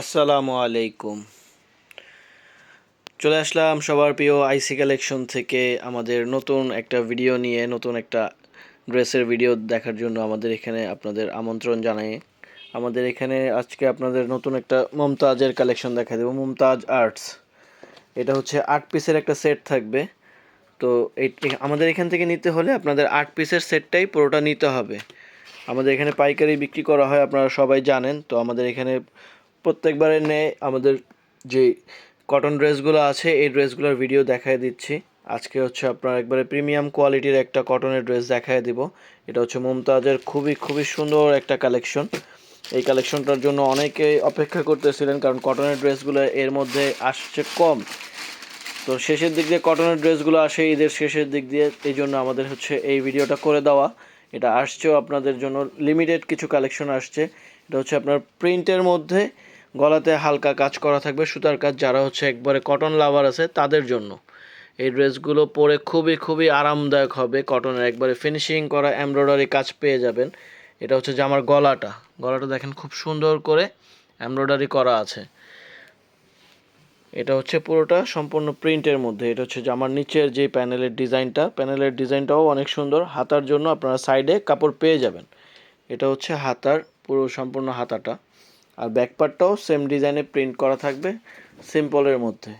আসসালামু আলাইকুম। চলে আসলাম সবার প্রিয় আইসি কালেকশন থেকে আমাদের নতুন একটা ভিডিও নিয়ে, নতুন একটা ড্রেসের ভিডিও দেখার জন্য আমাদের এখানে আপনাদের আমন্ত্রণ জানাই। আমাদের এখানে আজকে আপনাদের নতুন একটা মমতাজের কালেকশন দেখা দেবো, মমতাজ আর্টস। এটা হচ্ছে আট পিসের একটা সেট থাকবে। তো আমাদের এখান থেকে নিতে হলে আপনাদের আট পিসের সেটটাই পুরোটা নিতে হবে। আমাদের এখানে পাইকারি বিক্রি করা হয়, আপনারা সবাই জানেন। তো আমাদের এখানে প্রত্যেকবারের ন্যায় আমাদের যে কটন ড্রেসগুলো আছে, এই ড্রেসগুলোর ভিডিও দেখায় দিচ্ছি। আজকে হচ্ছে আপনার একবারে প্রিমিয়াম কোয়ালিটির একটা কটনের ড্রেস দেখায় দিব। এটা হচ্ছে মুমতাজের খুবই খুবই সুন্দর একটা কালেকশন এই কালেকশনটার জন্য অনেকেই অপেক্ষা করতেছিলেন, কারণ কটনের ড্রেসগুলো এর মধ্যে আসছে কম। তো শেষের দিক দিয়ে কটনের ড্রেসগুলো আসে, ঈদের শেষের দিক দিয়ে। এই জন্য আমাদের হচ্ছে এই ভিডিওটা করে দেওয়া। এটা আসছেও আপনাদের জন্য লিমিটেড কিছু কালেকশন আসছে। এটা হচ্ছে আপনার প্রিন্টের মধ্যে। গলাতে হালকা কাজ করা থাকবে। সুতার কাজ যারা হচ্ছে একবারে কটন লাভার আছে, তাদের জন্য। এই ড্রেসগুলো পরে খুবই খুবই আরামদায়ক হবে। কটনের একবারে ফিনিশিং করা এমব্রয়ডারি কাজ পেয়ে যাবেন। এটা হচ্ছে জামার গলাটা। গলাটা দেখেন খুব সুন্দর করে এমব্রয়ডারি করা আছে। এটা হচ্ছে পুরোটা সম্পূর্ণ প্রিন্টের মধ্যে। এটা হচ্ছে জামার নিচের যে প্যানেলের ডিজাইনটা, প্যানেলের ডিজাইনটাও অনেক সুন্দর। হাতার জন্য আপনারা সাইডে কাপড় পেয়ে যাবেন। এটা হচ্ছে হাতার, পুরো সম্পূর্ণ হাতাটা। আর ব্যাকপার্টটাও সেম ডিজাইনে প্রিন্ট করা থাকবে সিম্পলের মধ্যে।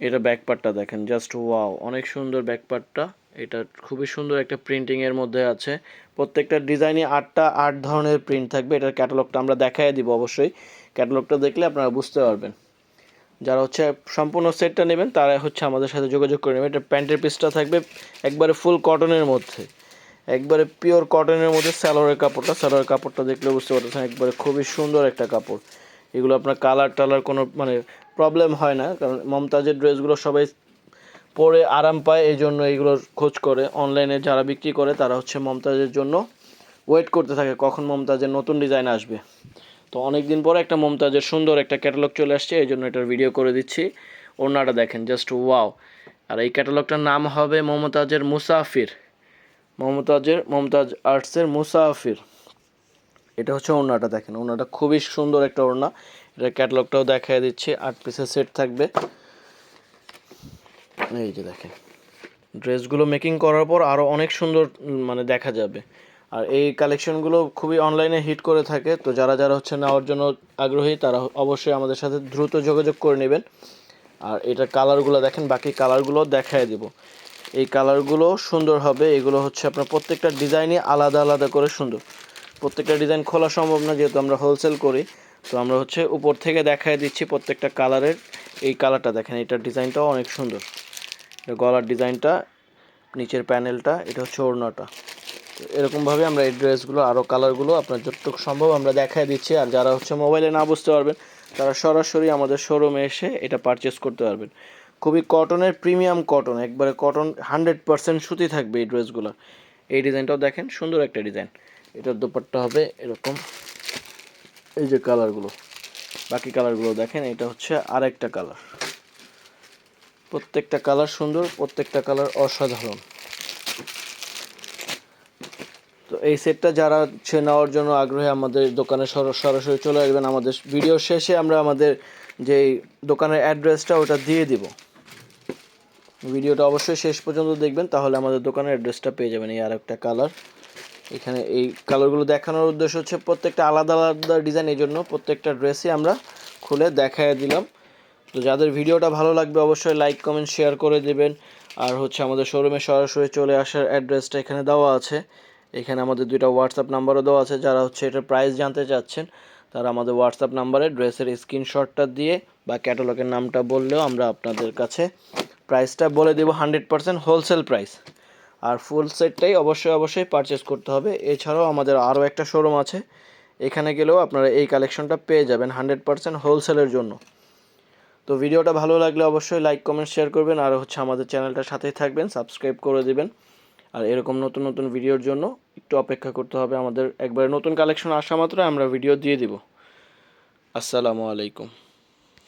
এটা ব্যাকপার্টটা দেখেন জাস্ট ওয়াও অনেক সুন্দর ব্যাকপার্টটা এটা খুবই সুন্দর একটা প্রিন্টিংয়ের মধ্যে আছে। প্রত্যেকটা ডিজাইনে আটটা, আট ধরনের প্রিন্ট থাকবে। এটার ক্যাটালগটা আমরা দেখাই দিব অবশ্যই। ক্যাটালগটা দেখলে আপনারা বুঝতে পারবেন। যারা হচ্ছে সম্পূর্ণ সেটটা নেবেন, তারা হচ্ছে আমাদের সাথে যোগাযোগ করে নেবেন। এটা প্যান্টের পিসটা থাকবে একবারে ফুল কটনের মধ্যে। একবারে পিওর কটনের মধ্যে স্যালোয়ারের কাপড়টা স্যালোয়ারের কাপড়টা দেখলে বুঝতে পারতেছেন, একবারে খুবই সুন্দর একটা কাপড়। এগুলো আপনার কালার টালার কোনো মানে প্রবলেম হয় না, কারণ মমতাজের ড্রেসগুলো সবাই পরে আরাম পায় এই জন্য এইগুলোর খোঁজ করে। অনলাইনে যারা বিক্রি করে, তারা হচ্ছে মমতাজের জন্য ওয়েট করতে থাকে, কখন মমতাজের নতুন ডিজাইন আসবে। তো অনেক দিন পরে একটা মমতাজের সুন্দর একটা ক্যাটালগ চলে আসছে এই জন্য এটার ভিডিও করে দিচ্ছি। ওড়নাটা দেখেন জাস্ট ওয়াও আর এই ক্যাটালগটার নাম হবে মমতাজের মুসাফির। মমতাজের, মমতাজ আর্টসের মুসাফির। এটা হচ্ছে ওড়নাটা দেখেন, ওড়নাটা খুবই সুন্দর একটা ওড়না। এটা ক্যাটালগটাও দেখাই দিচ্ছি, আট পিসের সেট থাকবে। এই যে দেখেন, ড্রেসগুলো মেকিং করার পর আরও অনেক সুন্দর মানে দেখা যাবে। আর এই কালেকশনগুলো খুবই অনলাইনে হিট করে থাকে, তো যারা যারা হচ্ছে নেওয়ার জন্য আগ্রহী, তারা অবশ্যই আমাদের সাথে দ্রুত যোগাযোগ করে নেবেন। আর এটা কালারগুলো দেখেন, বাকি কালারগুলো দেখায় দিব। এই কালারগুলো সুন্দর হবে। এগুলো হচ্ছে আপনার প্রত্যেকটা ডিজাইনই আলাদা আলাদা করে সুন্দর। প্রত্যেকটা ডিজাইন খোলা সম্ভব না, যেহেতু আমরা হোলসেল করি। তো আমরা হচ্ছে উপর থেকে দেখায় দিচ্ছি প্রত্যেকটা কালারের। এই কালারটা দেখেন, এটার ডিজাইনটাও অনেক সুন্দর। এটা গলার ডিজাইনটা, নিচের প্যানেলটা, এটা হচ্ছে ওড়নাটা। তো এরকমভাবে আমরা এই ড্রেসগুলো, আরও কালারগুলো আপনার যতটুকু সম্ভব আমরা দেখায় দিচ্ছি। আর যারা হচ্ছে মোবাইলে না বুঝতে পারবেন, তারা সরাসরি আমাদের শোরুমে এসে এটা পারচেস করতে পারবেন। খুবই কটনের, প্রিমিয়াম কটন, একবারে কটন হান্ড্রেড পার্সেন্ট সুতি থাকবে এই ড্রেসগুলো। এই ডিজাইনটাও দেখেন, সুন্দর একটা ডিজাইন। এটার দোপাট্টা হবে এরকম। এই যে কালারগুলো, বাকি কালারগুলো দেখেন, এটা হচ্ছে আরেকটা কালার। প্রত্যেকটা কালার সুন্দর, প্রত্যেকটা কালার অসাধারণ। তো এই সেটটা যারা হচ্ছে নেওয়ার জন্য আগ্রহী, আমাদের দোকানে সর- সরাসরি চলে আসবেন। আমাদের ভিডিও শেষে আমরা আমাদের যে দোকানের অ্যাড্রেসটা, ওটা দিয়ে দিব। ভিডিওটা অবশ্যই শেষ পর্যন্ত দেখবেন, তাহলে আমাদের দোকানের অ্যাড্রেসটা পেয়ে যাবেন এই আর একটা কালার এখানে এই কালারগুলো দেখানোর উদ্দেশ্য হচ্ছে প্রত্যেকটা আলাদা আলাদা ডিজাইন এই জন্য প্রত্যেকটা ড্রেসই আমরা খুলে দেখায় দিলাম। তো যাদের ভিডিওটা ভালো লাগবে অবশ্যই লাইক কমেন্ট শেয়ার করে দেবেন। আর হচ্ছে আমাদের শোরুমে সরাসরি চলে আসার অ্যাড্রেসটা এখানে দেওয়া আছে। এখানে আমাদের দুইটা হোয়াটসঅ্যাপ নাম্বারও দেওয়া আছে। যারা হচ্ছে এটার প্রাইস জানতে চাচ্ছেন, তারা আমাদের হোয়াটসঅ্যাপ নাম্বারে ড্রেসের স্ক্রিনশটটা দিয়ে বা ক্যাটালগের নামটা বললেও আমরা আপনাদের কাছে প্রাইসটা বলে দেবো হান্ড্রেড পার্সেন্ট হোলসেল প্রাইস আর ফুল সেটটাই অবশ্যই অবশ্যই পারচেস করতে হবে। এছাড়াও আমাদের আরও একটা শোরুম আছে। এখানে গেলেও আপনারা এই কালেকশনটা পেয়ে যাবেন হান্ড্রেড পার্সেন্ট হোলসেলের জন্য। তো ভিডিওটা ভালো লাগলে অবশ্যই লাইক কমেন্ট শেয়ার করবেন। আর হচ্ছে আমাদের চ্যানেলটার সাথেই থাকবেন সাবস্ক্রাইব করে দেবেন। আর এরকম নতুন নতুন ভিডিওর জন্য একটু অপেক্ষা করতে হবে আমাদের। একবারে নতুন কালেকশন আসা মাত্র আমরা ভিডিও দিয়ে দিব। আসসালামু আলাইকুম।